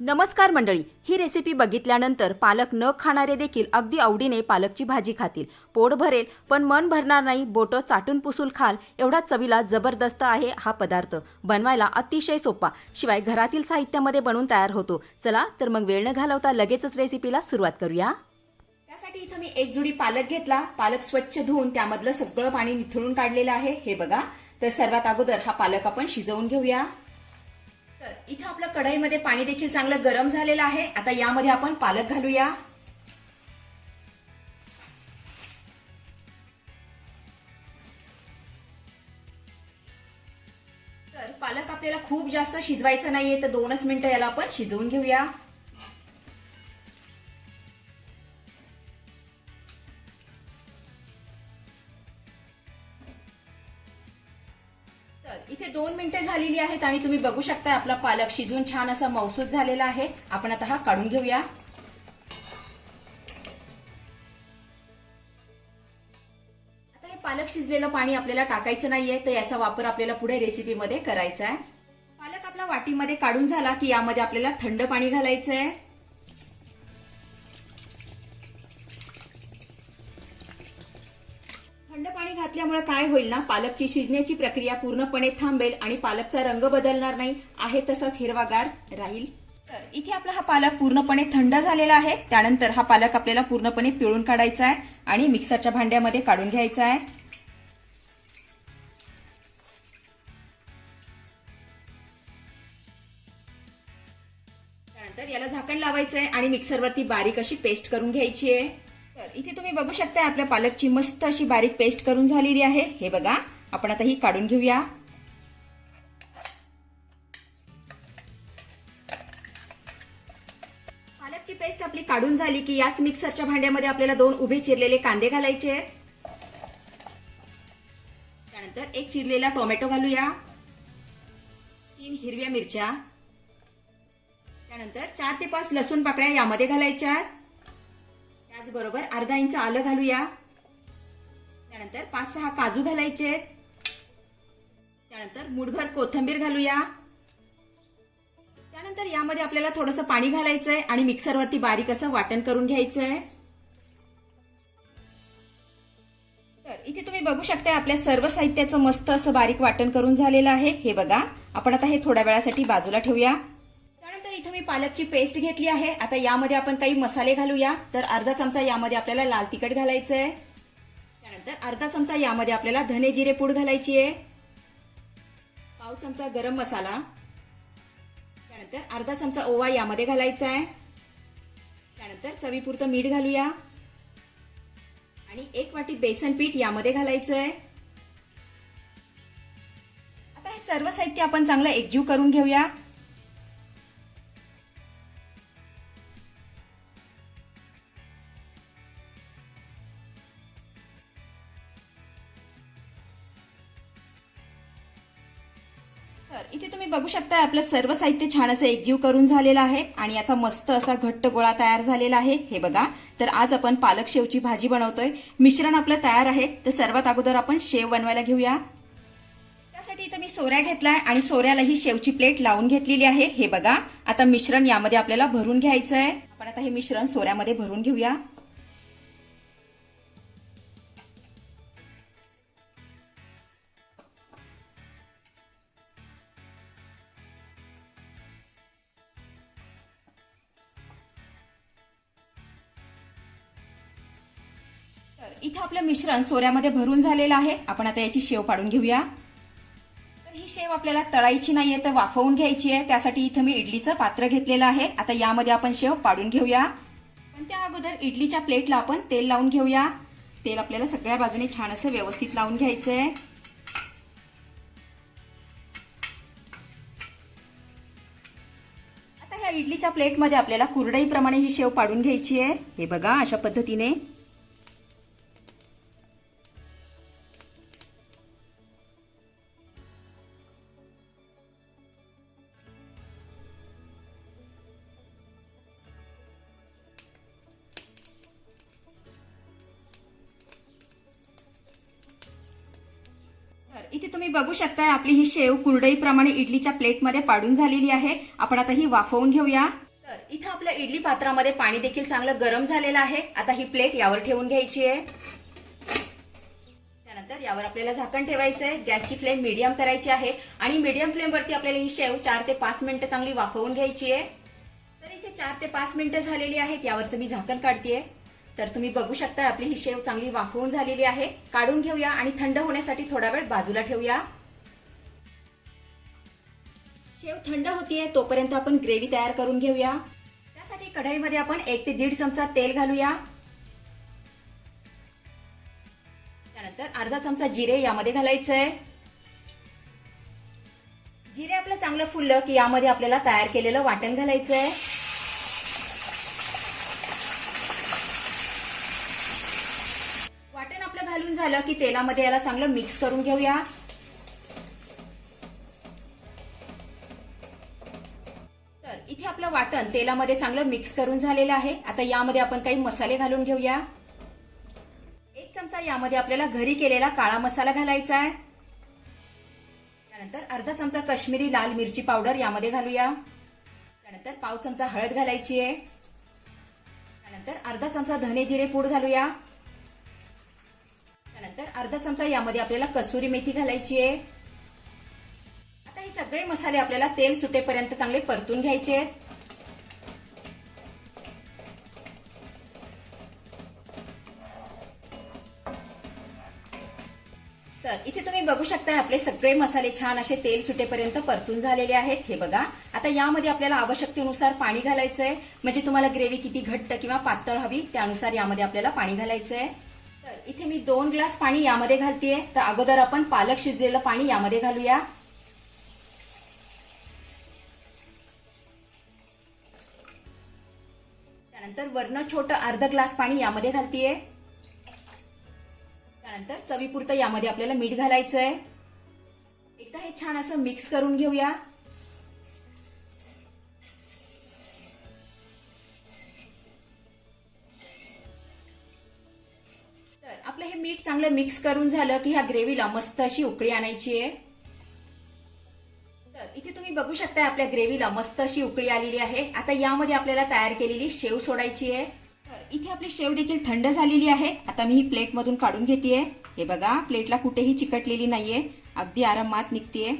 नमस्कार मंडळी ही रेसिपी बघितल्यानंतर पालक न खाणारे देखील अगदी आवडीने पालकची भाजी खातील. पोट भरेल पण मन भरणार नाही बोटं चाटून पुसून खाल एवढा चवीला जबरदस्त आहे हा पदार्थ. बनवायला अतिशय सोपा शिवाय घरातील साहित्यामध्ये बनवून तयार होतो. चला तर मग वेळ न घालवता लगेचच रेसिपीला सुरुवात करूया. त्यासाठी इथं मी एक जुडी पालक घेतला. पालक स्वच्छ धुवून त्यामधलं सगळं पाणी निथळून काढलेलं आहे हे बघा. तर सर्वात अगोदर हा पालक आपण शिजवून घेऊया. तर इथे आपल्या कढईमध्ये पाणी देखील चांगलं गरम झालेलं आहे. आता यामध्ये आपण पालक घालूया. तर पालक आपल्याला खूप जास्त शिजवायचं नाहीये तर दोनच मिनिटं याला आपण शिजवून घेऊया. झालेली आहेत आणि तुम्ही बघू शकता आपला पालक शिजून छान असा मौसूद झालेला आहे. आपण आता हा काढून घेऊया. आता हे पालक शिजलेलं पाणी आपल्याला टाकायचं नाहीये तर याचा वापर आपल्याला पुढे रेसिपीमध्ये करायचा आहे पालक आपला वाटीमध्ये काढून झाला की यामध्ये आपल्याला थंड पाणी घालायचं आहे थंड पाणी घातल्यामुळे काय होईल ना? पालकची शिजण्याची प्रक्रिया पूर्णपणे थांबेल आणि पालकचा रंग बदलणार नाही. आहे तसाच हिरवागार राहील. तर इथे आपला हा पालक पूर्णपणे थंड झालेला आहे. त्यानंतर हा पालक आपल्याला पूर्णपणे पिळून काढायचा आहे आणि मिक्सरच्या भांड्यामध्ये काढून घ्यायचा आहे. त्यानंतर याला झाकण लावायचं आहे आणि मिक्सरवरती बारीक अशी पेस्ट करून घ्यायची आहे. तर इथे तुम्ही बघू शकता आपल्या पालकची मस्त अशी बारीक पेस्ट करून झालेली आहे. हे बघा आपण आता ही काढून घेऊया. पालकची पेस्ट आपली काढून झाली की याच मिक्सरच्या भांड्यामध्ये आपल्याला दोन उभे चिरलेले कांदे घालायचे आहेत. त्यानंतर एक चिरलेला टोमॅटो घालूया. तीन हिरव्या मिरच्या. त्यानंतर चार ते पाच लसूण पाकळ्या यामध्ये घालायच्या आहेत. त्याचबरोबर अर्धा इंच आलं घालूया. त्यानंतर पाच सहा काजू घालायचे. त्यानंतर मुठभर कोथंबीर घालूया. त्यानंतर यामध्ये आपल्याला थोडंसं पाणी घालायचंय आणि मिक्सरवरती बारीक असं वाटण करून घ्यायचंय. तर इथे तुम्ही बघू शकता आपल्या सर्व साहित्याचं मस्त असं बारीक वाटण करून झालेलं आहे. हे बघा आपण आता हे थोड्या वेळासाठी बाजूला ठेवूया. इथं मी पालकची पेस्ट घेतली आहे. आता यामध्ये आपण काही मसाले घालूया. तर अर्धा चमचा यामध्ये आपल्याला लाल तिखट घालायचं आहे त्यानंतर अर्धा चमचा यामध्ये आपल्याला धने जिरे पूड घालायची आहे. पाव चमचा गरम मसाला. त्यानंतर अर्धा चमचा ओवा यामध्ये घालायचा आहे त्यानंतर चवीपुरतं मीठ घालूया. आणि एक वाटी बेसन पीठ यामध्ये घालायचं आहे आता हे सर्व साहित्य आपण चांगलं एकजीव करून घेऊया. बघू शकता आपलं सर्व साहित्य छान असं एकजीव करून झालेलं आहे आणि याचा मस्त असा घट्ट गोळा तयार झालेला आहे. हे बघा तर आज आपण पालक शेवची भाजी बनवतोय. मिश्रण आपलं तयार आहे तर सर्वात अगोदर आपण शेव बनवायला घेऊया. त्यासाठी इथं मी सोऱ्या घेतलाय आणि सोऱ्याला ही शेवची प्लेट लावून घेतलेली आहे. हे बघा आता मिश्रण यामध्ये आपल्याला भरून घ्यायचं आहे आपण आता हे मिश्रण सोऱ्यामध्ये भरून घेऊया. इथं आपलं मिश्रण सोऱ्यामध्ये भरून झालेलं आहे. आपण आता याची शेव पाडून घेऊया. तर ही शेव आपल्याला तळायची नाहीये तर वाफवून घ्यायची आहे. त्यासाठी इथं मी इडलीचं पात्र घेतलेलं आहे. आता यामध्ये आपण शेव पाडून घेऊया. पण त्या अगोदर इडलीच्या प्लेटला आपण तेल लावून घेऊया. तेल आपल्याला सगळ्या बाजूने छान असं व्यवस्थित लावून घ्यायचंय. आता ह्या इडलीच्या प्लेटमध्ये आपल्याला कुरडईप्रमाणे ही शेव पाडून घ्यायची आहे. हे बघा अशा पद्धतीने. इथे तुम्ही बघू शकताय आपली ही शेव कुरडईप्रमाणे इडलीच्या प्लेटमध्ये पाडून झालेली आहे. आपण आता ही वाफवून घेऊया. तर इथं आपल्या इडली पात्रामध्ये पाणी देखील चांगलं गरम झालेलं आहे. आता ही प्लेट यावर ठेवून घ्यायची आहे. त्यानंतर यावर आपल्याला झाकण ठेवायचं आहे. गॅसची फ्लेम मीडियम करायची आहे आणि मीडियम फ्लेमवरती आपल्याला ही शेव चार ते पाच मिनिटं चांगली वाफवून घ्यायची आहे. तर इथे चार ते पाच मिनिटं झालेली आहेत. यावरचं मी झाकण काढतेय. तर तुम्ही बघू शकता आपली ही शेव चांगली वाफवून झालेली आहे. काढून घेऊया आणि थंड होण्यासाठी थोडा वेळ बाजूला ठेवूया. शेव थंड होतीये तोपर्यंत आपण ग्रेव्ही तयार करून घेऊया. त्यासाठी कढईमध्ये आपण एक ते दीड चमचा तेल घालूया. त्यानंतर अर्धा चमचा जिरे यामध्ये घालायचंय. जिरे आपलं चांगलं फुललं की यामध्ये आपल्याला तयार केलेलं वाटण घालायचंय वाटण आपलं घालून झालं की तेलामध्ये याला चांगलं मिक्स करून घेऊया. तर इथे आपलं वाटण तेलामध्ये चांगलं मिक्स करून झालेलं आहे. आता यामध्ये आपण काही मसाले घालून घेऊया. एक चमचा यामध्ये आपल्याला घरी केलेला काळा मसाला घालायचा आहे. त्यानंतर अर्धा चमचा काश्मीरी लाल मिरची पावडर यामध्ये घालूया. त्यानंतर पाव चमचा हळद घालायची आहे. त्यानंतर अर्धा चमचा धने जिरे पूड घालूया. त्यानंतर अर्धा चमचा यामध्ये आपल्याला कसुरी मेथी घालायची आहे. आता हे सगळे मसाले आपल्याला तेल सुटेपर्यंत चांगले परतून घ्यायचे आहेत. तर इथे तुम्ही बघू शकता आपले सगळे मसाले छान असे तेल सुटेपर्यंत परतून झालेले आहेत. हे बघा. आता यामध्ये आपल्याला आवश्यकतेनुसार पाणी घालायचंय. म्हणजे तुम्हाला ग्रेव्ही किती घट्ट किंवा पातळ हवी त्यानुसार यामध्ये आपल्याला पाणी घालायचंय. तर इथे मी दोन ग्लास पाणी यामध्ये घालतेय. तर अगोदर आपण पालक शिजलेलं पाणी यामध्ये घालूया. त्यानंतर वरनं छोटं अर्ध ग्लास पाणी यामध्ये घालतीये. त्यानंतर चवीपुरतं यामध्ये आपल्याला मीठ घालायचंय. एकदा हे छान असं मिक्स करून घेऊया. हे मीठ चांगलं मिक्स करून झालं की ह्या ग्रेव्हीला मस्त अशी उकळी आणायची आहे. तर इथे तुम्ही बघू शकता आपल्या ग्रेव्हीला मस्त अशी उकळी आलेली आहे. आता यामध्ये आपल्याला तयार केलेली शेव सोडायची आहे. तर इथे आपली शेव देखील थंड झालेली आहे. आता मी ही प्लेट मधून काढून घेतेय. हे बघा प्लेटला कुठेही चिकटलेली नाहीये. अगदी आरामात निघतीये.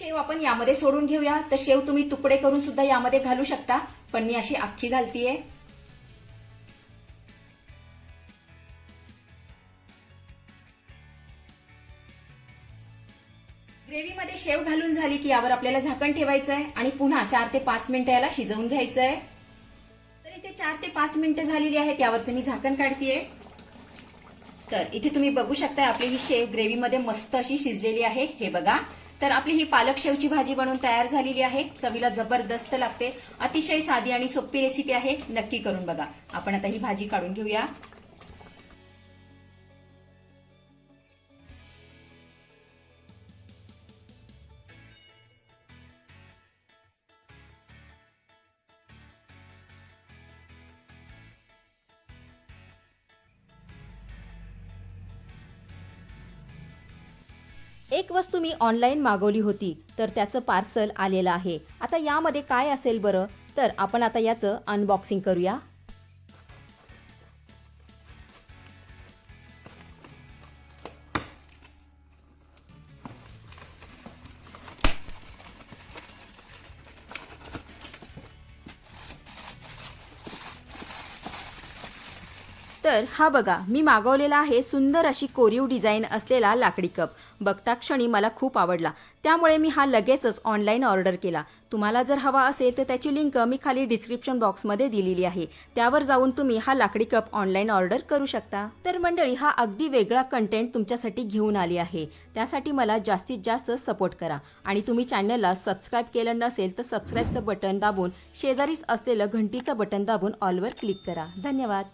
शेव आपण यामध्ये सोडून घेऊया. तर शेव तुम्ही तुकडे करून सुद्धा यामध्ये घालू शकता. पण मी अशी अख्खी घालतीये. ग्रेव्हीमध्ये शेव घालून झाली की यावर आपल्याला झाकण ठेवायचं आहे आणि पुन्हा चार ते पाच मिनिटं याला शिजवून घ्यायचं आहे तर इथे चार ते पाच मिनिटं झालेली आहेत यावरचं मी झाकण काढतीये. तर इथे तुम्ही बघू शकता आपली ही शेव ग्रेव्हीमध्ये मस्त अशी शिजलेली आहे. हे बघा. तर आपली ही पालक शेवची भाजी बनवून तयार झालेली आहे. चवीला जबरदस्त लागते. अतिशय साधी आणि सोपी रेसिपी आहे. नक्की करून बघा. आपण आता ही भाजी काढून घेऊया. एक वस्तू मी ऑनलाईन मागवली होती तर त्याचं पार्सल आलेलं आहे. आता यामध्ये काय असेल बरं? तर आपण आता याचं अनबॉक्सिंग करूया. तर हा बघा मी मागवलेला आहे सुंदर अशी कोरीव डिझाईन असलेला लाकडी कप. बघता क्षणी मला खूप आवडला. त्यामुळे मी हा लगेचच ऑनलाईन ऑर्डर केला. तुम्हाला जर हवा असेल तर त्याची लिंक मी खाली डिस्क्रिप्शन बॉक्समध्ये दिलेली आहे. त्यावर जाऊन तुम्ही हा लाकडी कप ऑनलाईन ऑर्डर करू शकता. तर मंडळी हा अगदी वेगळा कंटेंट तुमच्यासाठी घेऊन आली आहे. त्यासाठी मला जास्तीत जास्त सपोर्ट करा. आणि तुम्ही चॅनलला सबस्क्राईब केलं नसेल तर सबस्क्राईबचं बटन दाबून शेजारीच असलेलं घंटीचं बटन दाबून ऑलवर क्लिक करा. धन्यवाद.